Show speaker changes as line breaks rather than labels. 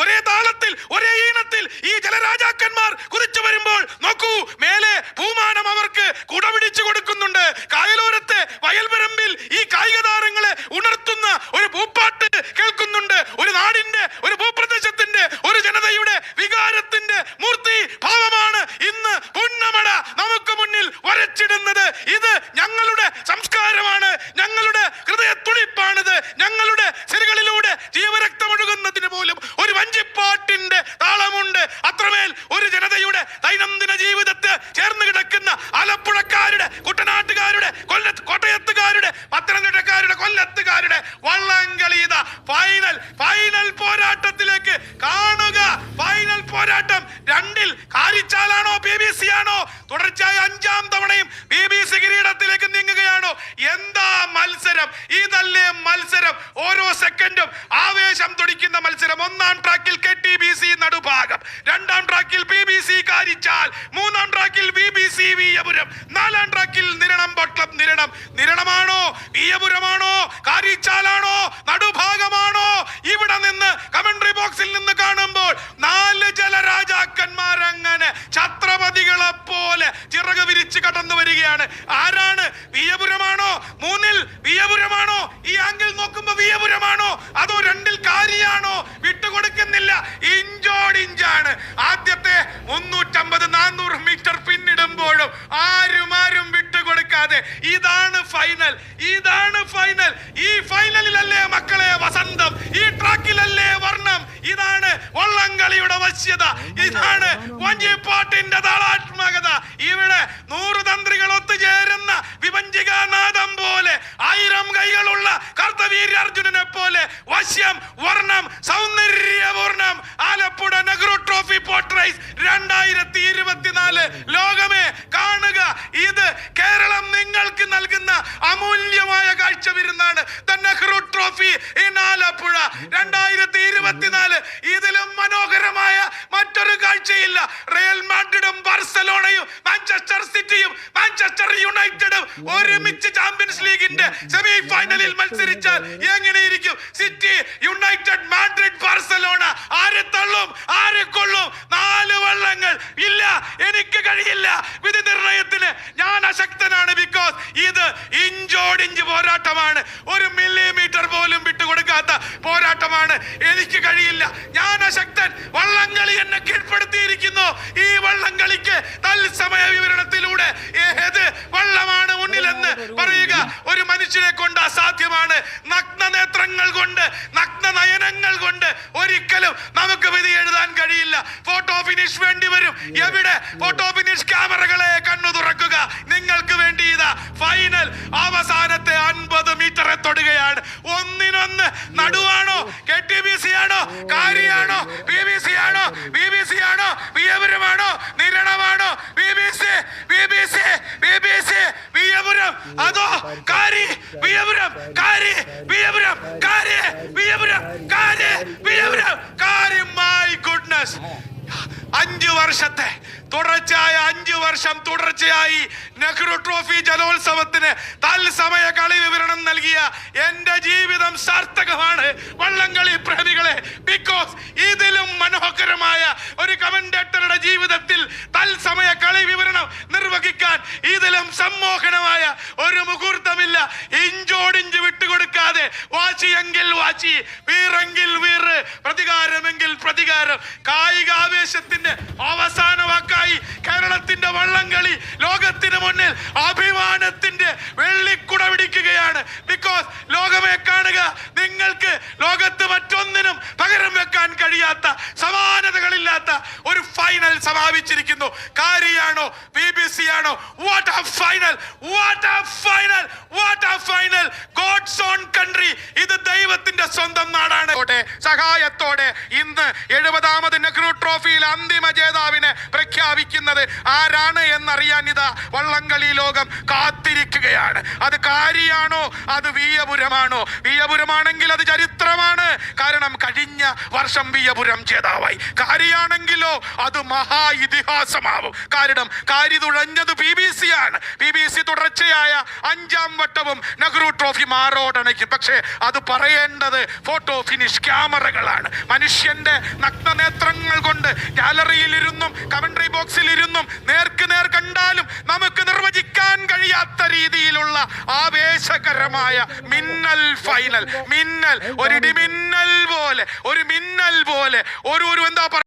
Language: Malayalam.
ഒരേ താളത്തിൽ ഒരേ ഈണത്തിൽ ഈ ജലരാജാക്കന്മാർ കുതിച്ചു വരുമ്പോൾ നോക്കൂ മേലെ ഭൂമാനം അവർക്ക് കുടപിടിച്ചു കൊടുക്കുന്നുണ്ട്. കായലോരത്തെ വയൽപരമ്പിൽ ഈ കായിക താരങ്ങളെ ഉണർത്തുന്ന ഒരു പൂപ്പാട്ട് കേൾക്കുന്നുണ്ട്. ഒരു നാടിന്റെ ഒരു ഭൂപ്രദേശത്തിന്റെ ഒരു ജനതയുടെ വികാരത്തിന്റെ മൂർത്തി ഭാവമാണ് ഇന്ന് പുന്നമട നമുക്ക് മുന്നിൽ വരച്ചിടുന്നത്. ഇത് ഞങ്ങളുടെ സംസ്കാരമാണ് ഞങ്ങളുടെ ഹൃദയത്തുടിപ്പാണിത് ഞങ്ങളുടെ സിരകളിലൂടെ ജീവരക്തമൊഴുകുന്നതിന് പോലും വഞ്ചിപ്പാട്ടിന്റെ താളമുണ്ട്. അത്രമേൽ ഒരു ജനതയുടെ ദൈനംദിന ജീവിതത്തെ ചേർന്ന് കിടക്കുന്ന ആലപ്പുഴക്കാരുടെ കുട്ടനാട്ടുകാരുടെ കൊല്ല കോട്ടയത്തുകാരുടെ പത്തനംതിട്ടക്കാരുടെ കൊല്ലത്തുകാരുടെ വള്ളംകളിത ഫൈനൽ ഫൈനൽ പോരാട്ടത്തിലേക്ക് കാണുക. ഫൈനൽ പോരാട്ടം രണ്ടിൽ കാരിച്ചാലാണോ ബി ബി സി ആണോ? തുടർച്ചയായ അഞ്ചാം തവണയും ബി ബി സി കിരീടത്തിലേക്ക് നീങ്ങുകയാണോ. എന്താ മത്സരം? ഇതല്ലേ മത്സരം? ഓരോ സെക്കൻഡും ആവേശം തുടിക്കുന്ന മത്സരം. ഒന്നാം ട്രാക്കിൽ K T B C Nadubhagam. രണ്ടാം ട്രാക്കിൽ ബി ബി സി കാരിച്ചാൽ. മൂന്നാം ട്രാക്കിൽ ബി ബി സി വിയപുരം. നാലാം ട്രാക്കിൽ നിരണം പൊട്ടം നിരണം. നിരണമാണോ? വിയപുരമാണോ? കാരിച്ചാലാണോ? നടുഭാഗമാണോ? ഇവിടെ നിന്ന് കമന്ററി ബോക്സിൽ നിന്ന് കാണുമ്പോൾ നാല് ജലരാജാക്കന്മാർ അങ്ങനെ ഛത്രപതികളെ പോലെ ചിറക് വിരിച്ച് കടന്നു വരികയാണ്. ആരാണ്? വിയപുരമാണോ. മൂന്നിൽ വിയപുരമാണോ? ഈ ആംഗിൾ നോക്കുമ്പോ വിയപുരമാണോ? അതോ രണ്ടിൽ കാരിയാണോ? വിട്ടുകൊടുക്കുന്നില്ല. ഇഞ്ചോട് ഇഞ്ചാണ് ആദ്യത്തെ മുന്നൂറ്റമ്പത് നാനൂറ് മീറ്റർ പിന്നിടുമ്പോഴും ആരും ആരും വിട്ടുകൊടുക്കാതെ ഇതാണ് ഫൈനൽ. ഇതാണ് ഫൈനൽ. ഈ ഫൈനലിലല്ലേ മക്കളെ വസന്തം? ഈ ട്രാക്കിലല്ലേ വർണം? ഇതാണ് വള്ളംകളിയുടെ വശ്യത. ഇതാണ് വഞ്ചിപ്പാട്ടിന്റെ വർണം സൗന്ദര്യപൂർണം Alappuzha Nehru trophy boat race രണ്ടായിരത്തി ഇരുപത്തിനാല് ലോകമേ കാണുക ഇത് കേരളം നിങ്ങൾക്ക് നൽകുന്ന അമൂല്യമായ കാഴ്ച വിരുന്നാണ്. The Nehru trophy in Alappuzha രണ്ടായിരത്തി ഇരുപത്തിനാല് ഇതിലും മനോഹരമായ മറ്റൊരു കാഴ്ചയില്ല. റയൽ മാഡ്രിഡും ബാർസലോണയും മാഞ്ചസ്റ്റർ സിറ്റിയും മാഞ്ചസ്റ്റർ യുണൈറ്റഡും ഒരുമിച്ച് ചാമ്പ്യൻസ് ലീഗിന്റെ സെമി ഫൈനലിൽ മത്സരിച്ചാൽ എങ്ങനെയിരിക്കും? സിറ്റി യുണൈറ്റഡ് മാഡ്രിഡ് ബാർസലോണ ആരെ തള്ളും? ആരെ കൊള്ളും? നാല് വള്ളങ്ങൾ. ഇല്ല എനിക്ക് കഴിയില്ല. വിധി നിർണയത്തിന് ഞാൻ അശക്തനാണ് ബിക്കോസ് ഇത് ഇഞ്ചോടിഞ്ച് പോരാട്ടമാണ്. ഒരു മില്ലിമീറ്റർ പോലും വിട്ടുകൊടുക്കാത്ത പോരാട്ടമാണ്. എനിക്ക് കഴിയില്ല. ഞാൻ അശക്തൻ. വള്ളംകളി എന്നെ കീഴ്പ്പെടുത്തിയിരിക്കുന്നു. ഈ തത്സമയ വിവരണത്തിലൂടെ ഏത് വള്ളമാണ് മുന്നിലെന്ന് പറയുക. ഒരു മനുഷ്യനെ കൊണ്ട് അസാധ്യമാണ്. നഗ്ന നേത്രങ്ങൾ കൊണ്ട് നഗ്ന നയനങ്ങൾ കൊണ്ട് ഒരിക്കലും നമുക്ക് വിധി എഴുതാൻ കഴിയില്ല. ഫോട്ടോ ഫിനിഷ് വേണ്ടി വരും. എവിടെ? ഫോട്ടോ ഫിനിഷ് ക്യാമറകളെ കണ്ണു തുറക്കുക. നിങ്ങൾക്ക് വേണ്ടി ഇതാ ഫൈനൽ അവസാനത്തെ അൻപത് മീറ്ററെ തൊടുകയാണ്. ഒന്നിനൊന്ന് നടുവാണോ? കെ ടി ബി സി ആണോ കാരിയാണോ ബി ബി സി ആണോ ബി ബി സി ആണോ വിയപുരമാണോ നിരണമാണോ B B C B B C B B C Viyapuram അതോ കാരി വിയപുരം കാരി വിയപുരം കാരി വിയപുരം കാരി വിയപുരം കാരി മൈ ഗുഡ്നസ് അഞ്ചു വർഷത്തെ തുടർച്ചയായ അഞ്ചു വർഷം തുടർച്ചയായി നെഹ്റു ട്രോഫി ജലോത്സവത്തിന് തത്സമയ കളി വിവരണം നൽകിയ എന്റെ ജീവിതം സാർത്ഥകമാണ്. വള്ളംകളി പ്രേമികളെ ബിക്കോസ് ഇതിലും മനോഹരമായ ഒരു കമന്റേറ്ററുടെ ജീവിതത്തിൽ തത്സമയ കളി വിവരണം നിർവഹിക്കാൻ ഇതിലും സമ്മോഹനമായ ഒരു മുഹൂർത്തമില്ല. ഇഞ്ചോടിഞ്ച് വിട്ടുകൊടുക്കാതെ വാശിയെങ്കിൽ വാശി വീറെങ്കിൽ വീറ് പ്രതികാരമെങ്കിൽ പ്രതികാരം കായിക ആവേശത്തിന്റെ അവസാന വാക്കായി കേരളത്തിന്റെ വള്ളംകളി ലോകത്തിന് മുന്നിൽ അഭിമാനത്തിന്റെ വെള്ളിക്കുട പിടിക്കുകയാണ്. ബിക്കോസ് ലോകമേ കാണുക നിങ്ങൾക്ക് ലോകത്ത് മറ്റൊന്നിനും പകരം വെക്കാൻ കഴിയാത്ത സമാനതകളില്ലാത്ത ഒരു ഫൈനൽ സമാപിച്ചിരിക്കുന്നു. കാരിയാണോ? ബി ബി സി ആണോ? What a final what a final what a final God's own country ഇത് ദൈവത്തിന്റെ സ്വന്തം നാടാണ്. ോട്ടെ, സഹായത്തോടെ ഇന്ന് എഴുപതാമത് നെഹ്റു ട്രോഫിയിൽ അന്തിമ ജേതാവിനെ പ്രഖ്യാപിക്കുന്നത് ആരാണ് എന്നറിയാൻ ഇതാ വള്ളംകളി ലോകം കാത്തിരിക്കുകയാണ്. അത് കാരിയാണോ? അത് വീയപുരമാണോ വീയപുരമാണെങ്കിൽ അത് ചരിത്രമാണ്. കാരണം കഴിഞ്ഞ വർഷം വീയപുരം ജേതാവായി. കാരിയാണെങ്കിലോ അത് മഹാ ഇതിഹാസമാവും കാരണം കാരി തുഴഞ്ഞത് പി ബി സി ആണ്. പി ബി സി തുടർച്ചയായ അഞ്ചാം വട്ടവും നെഹ്റു ട്രോഫി മാറോടണയ്ക്കും. പക്ഷേ അത് പറയേണ്ടത് ഫോട്ടോ ഫിനിഷ് ക്യാമറകളാണ് മനുഷ്യന്റെ നഗ്നനേത്രങ്ങൾ കൊണ്ട് ഗാലറിയിലിരുന്നും കമൻട്രി ബോക്സിലിരുന്നും നേർക്ക് നേർ കണ്ടാലും നമുക്ക് നിർവചിക്കാൻ കഴിയാത്ത രീതിയിലുള്ള ആവേശകരമായ മിന്നൽ ഫൈനൽ മിന്നൽ. ഒരു ഇടിമിന്നൽ പോലെ ഒരു മിന്നൽ പോലെ ഒരു ഒരു എന്താ